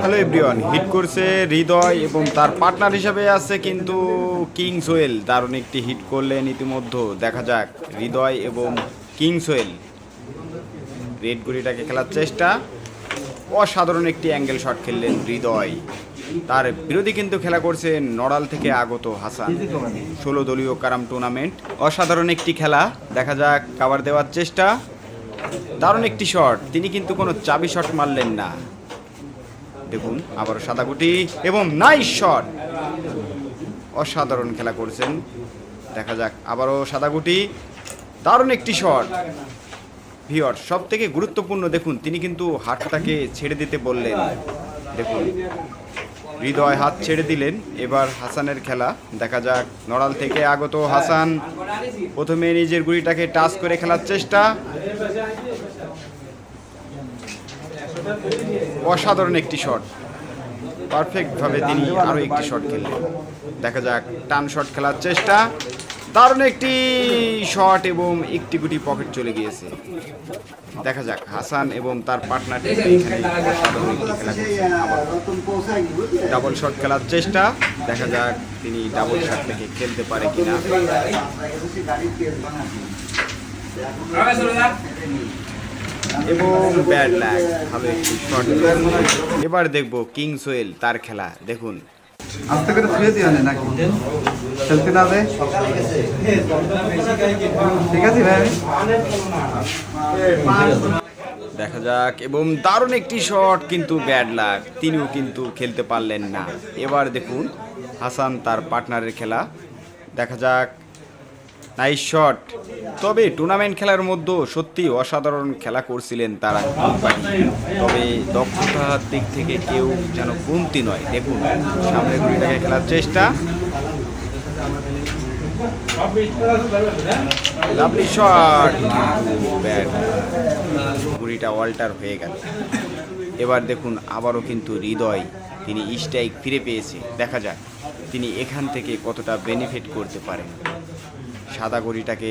Hello everyone hit করছে হৃদয় এবং তার পার্টনার হিসাবে আছে কিন্তু কিং সোয়েল দারুণ একটি হিট করলেন ইতিমধ্যে। দেখা যাক, হৃদয় এবং কিং সোয়েল রেড গুড়িটাকে খেলার চেষ্টা। অসাধারণ একটি অ্যাঙ্গেল শট খেললেন হৃদয়। তার বিরোধী কিন্তু খেলা করছে নড়াল থেকে আগত হাসান। ষোলো দলীয় কারাম টুর্নামেন্ট অসাধারণ একটি খেলা। দেখা যাক কাভার দেওয়ার চেষ্টা। দারুণ একটি শট। তিনি কিন্তু কোনো চাবি শট মারলেন না। দেখুন, আবারও সাদাগুটি এবং নাইস শট। অসাধারণ খেলা করছেন। দেখা যাক, আবারও সাদাগুটি দারুণ একটি শট। ভিওর সব থেকে গুরুত্বপূর্ণ দেখুন, তিনি কিন্তু হাতটাকে ছেড়ে দিতে বললেন। দেখুন, হৃদয় হাত ছেড়ে দিলেন। এবার হাসানের খেলা। দেখা যাক, নড়াল থেকে আগত হাসান। প্রথমে নিজের গুড়িটাকে টাচ করে খেলার চেষ্টা। অসাধারণ একটি শট। পারফেক্টভাবে তিনি আরও একটি শট খেললেন। দেখা যাক, টান শট খেলার চেষ্টা। দারুণ একটি শট এবং একটি গুটি পকেট চলে গিয়েছে। দেখা যাক, হাসান এবং তার পার্টনার ডাবল শট খেলার চেষ্টা। দেখা যাক, তিনি ডাবল শট থেকে খেলতে পারে কিনা। এবং ব্যাড ল্যাগ ভালো একটি শট এবার দেখব কিং সোয়েল তার খেলা দেখুন। আস্তে করে ছুঁয়ে দিও না নাকি? খেলতে না দে ঠিক আছে ভাই। দেখা যাক এবং দারুণ একটি শট কিন্তু ব্যাড লাক তিনিও কিন্তু খেলতে পারলেন না। এবার দেখুন হাসান তার পার্টনারের খেলা। দেখা যাক। নাইস শট তবে টুর্নামেন্ট খেলার মধ্যে সত্যি অসাধারণ খেলা করছিলেন তারা তবে দক্ষতার দিক থেকে কেউ যেন কমতি নয়। দেখুন, সামনের গুলিটাকে খেলার চেষ্টা। লাভলি শট ব্যাট অল্টার হয়ে গেল। এবার দেখুন, আবারও কিন্তু হৃদয়, তিনি স্ট্রাইক ফিরে পেয়েছে। দেখা যাক, তিনি এখান থেকে কতটা বেনিফিট করতে পারেন। সাদা গড়িটাকে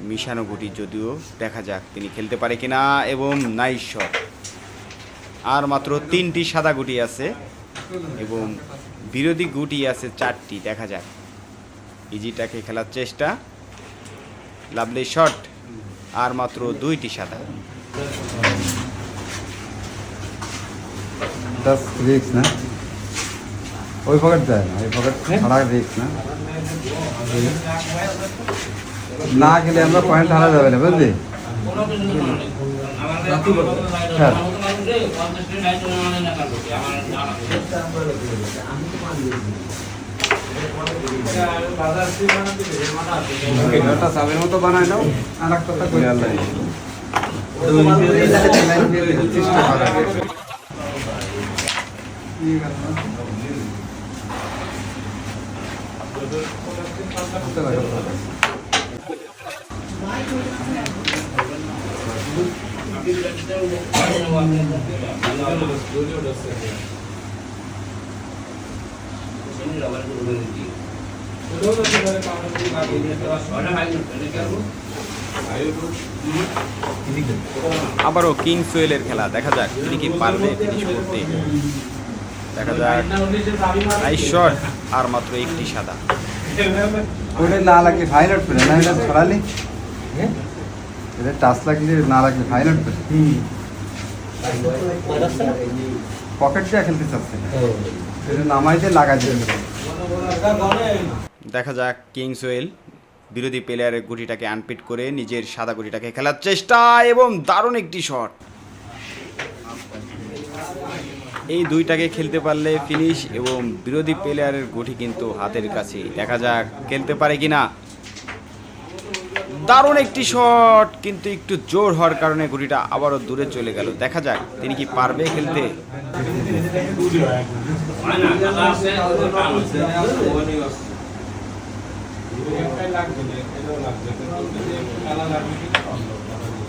মিশানো গুটি যদিও দেখা যাক তিনি খেলতে পারে কিনা এবং নাইস শট। আর মাত্র তিনটি সাদা গুটি আছে এবং বিরোধী গুটি আছে চারটি, দেখা যাক। ইজিটাকে খেলার চেষ্টা। Lovely shot. আর মাত্র দুইটি সাদা। না? ওই পকেট দেয় না ওই পকেট ছাড়া রিক্স না। না গেলে আমরা পয়েন্ট হারা যাবে না বুঝলি? হ্যাঁ। ওটা মতো বানায় নাও আর একটা করে আল্লাহ চেষ্টা করা আবারও কিং সোয়েলের খেলা দেখা যাক তিনি কি পারবে ফিনিশ করতে। দেখা যাক। শট আর মাত্র একটি সাদা। ওটা না লাগলে ফাইনাল করে না এটা ছড়ালি। এটা টাচ লাগলে না লাগলে ফাইনাল করে। পকেট দিয়ে খেলতে চাচ্ছে না। এটা নামাইতে লাগাই দিতে দেখা যাক কিং সোয়েল বিরোধী প্লেয়ারের গুটিটাকে আনপিট করে নিজের সাদা গুটিটাকে খেলার চেষ্টা এবং দারুণ একটি শট এই দুইটাকে খেলতে পারলে ফিনিশ এবং বিরোধী প্লেয়ারের গুটি কিন্তু হাতের কাছে। দেখা যাক, খেলতে পারে কি না দারুণ একটি শট, কিন্তু একটু জোর হওয়ার কারণে গুটিটা আবারও দূরে চলে গেল। দেখা যাক, তিনি কি পারবে খেলতে? লাগবে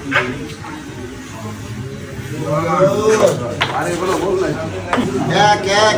গেলে তুই পকেটে খেলা এক এক